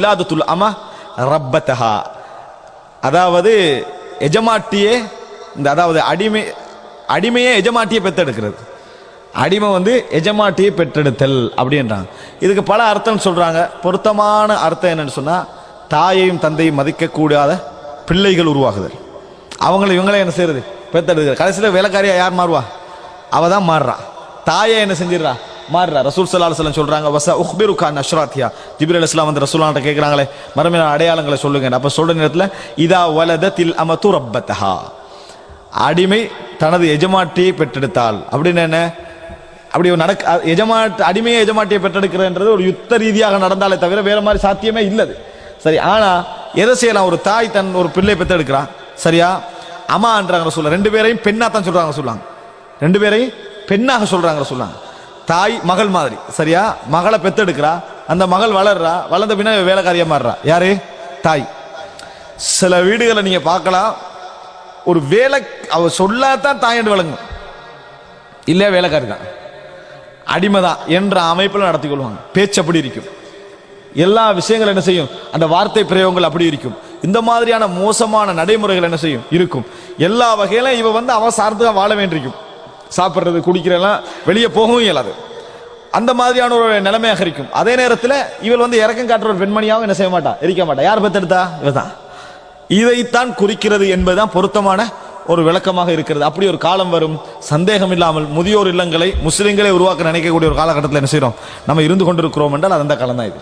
விலாதத்துல் அமா ரப்பத்தஹா. அதாவது எஜமாட்டியே இந்த அதாவது அடிமை அடிமையே எஜமாட்டியை பெற்றெடுக்கிறது. அடிமை வந்து எஜமாட்டியை பெற்றெடுத்தல் அப்படின்றாங்க. இதுக்கு பல அர்த்தம் சொல்கிறாங்க பொருத்தமான அர்த்தம் என்னன்னு சொன்னால் தாயையும் தந்தையும் மதிக்கக்கூடாத பிள்ளைகள் உருவாகுதல். அவங்கள இவங்களே என்ன செய்யறது? பெத்தெடுக்கிறது கடைசியில் வேலைக்காரியா யார் மாறுவா? அவள் தான் மாறுறா. தாயை என்ன செஞ்சிடறா? மாறுறா. ரசூல் சல்லா அலுவலம் சொல்றாங்க வச உஹ்பிரு கான் அஷ்ராத்தியா. ஜிபிர் அலிஸ்லாம் வந்து ரசூலான்ட்ட கேட்குறாங்களே மறுமையான அடையாளங்களை சொல்லுங்க. அப்போ சொல்ற நேரத்தில் இதா வலத தில் அமத்து ரப்பத்தஹா. அடிமை தனது எஜமாட்டியை பெற்றெடுத்தாள். அப்படின்னு என்ன? அப்படி ஒரு நடக்க எஜமா அடிமையை எஜமாட்டியை பெற்றெடுக்கிறன்றது ஒரு யுத்த ரீதியாக நடந்தாலே தவிர வேற மாதிரி சாத்தியமே இல்லது. சரி ஆனால் எதை செய்யலாம்? ஒரு தாய் தன் ஒரு பிள்ளை பெற்றெடுக்கிறான். சரியா? அம்மான்றாங்க சொல்ல ரெண்டு பேரையும் பெண்ணாக தான் சொல்கிறாங்க சொல்லுவாங்க ரெண்டு பேரையும் பெண்ணாக சொல்கிறாங்க சொல்லுவாங்க தாய் மகள் மாதிரி. சரியா? மகளை பெத்தெடுக்கிறா. அந்த மகள் வளர்றா. வளர்ந்த பின்னா வேலைக்காரியா மாறுறா. யாரு? தாய். சில வீடுகளை நீங்க பார்க்கலாம். ஒரு வேலை அவ சொல்லாதான் தாயண்டு வழங்கும் இல்லையா வேலைக்காரி தான். அடிமைதான் என்ற அமைப்பில் நடத்தி கொள்வாங்க. பேச்சு அப்படி இருக்கும். எல்லா விஷயங்களும் என்ன செய்யும்? அந்த வார்த்தை பிரயோகங்கள் அப்படி இருக்கும். இந்த மாதிரியான மோசமான நடைமுறைகள் என்ன செய்யும்? இருக்கும். எல்லா வகையிலும் இவ வந்து அவ சார்ந்து வாழ வேண்டியிருக்கும். சாப்பிட்றது குடிக்கிறதெல்லாம் வெளியே போகவும் இயலாது. அந்த மாதிரியான ஒரு நிலைமையாக இருக்கும். அதே நேரத்தில் இவள் வந்து இறக்கம் காட்டுற ஒரு பெண்மணியாகவும் என்ன செய்ய மாட்டா? இருக்க மாட்டா. யார் பெத்தெடுத்தா? இவதான். இதைத்தான் குறிக்கிறது என்பதுதான் பொருத்தமான ஒரு விளக்கமாக இருக்கிறது. அப்படி ஒரு காலம் வரும். சந்தேகம் இல்லாமல் முதியோர் இல்லங்களை முஸ்லிம்களை உருவாக்க நினைக்கக்கூடிய ஒரு காலகட்டத்தில் என்ன செய்கிறோம் நம்ம இருந்து கொண்டிருக்கிறோம் என்றால் அது அந்த காலம் தான் இது.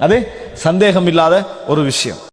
அது சந்தேகம் இல்லாத ஒரு விஷயம்.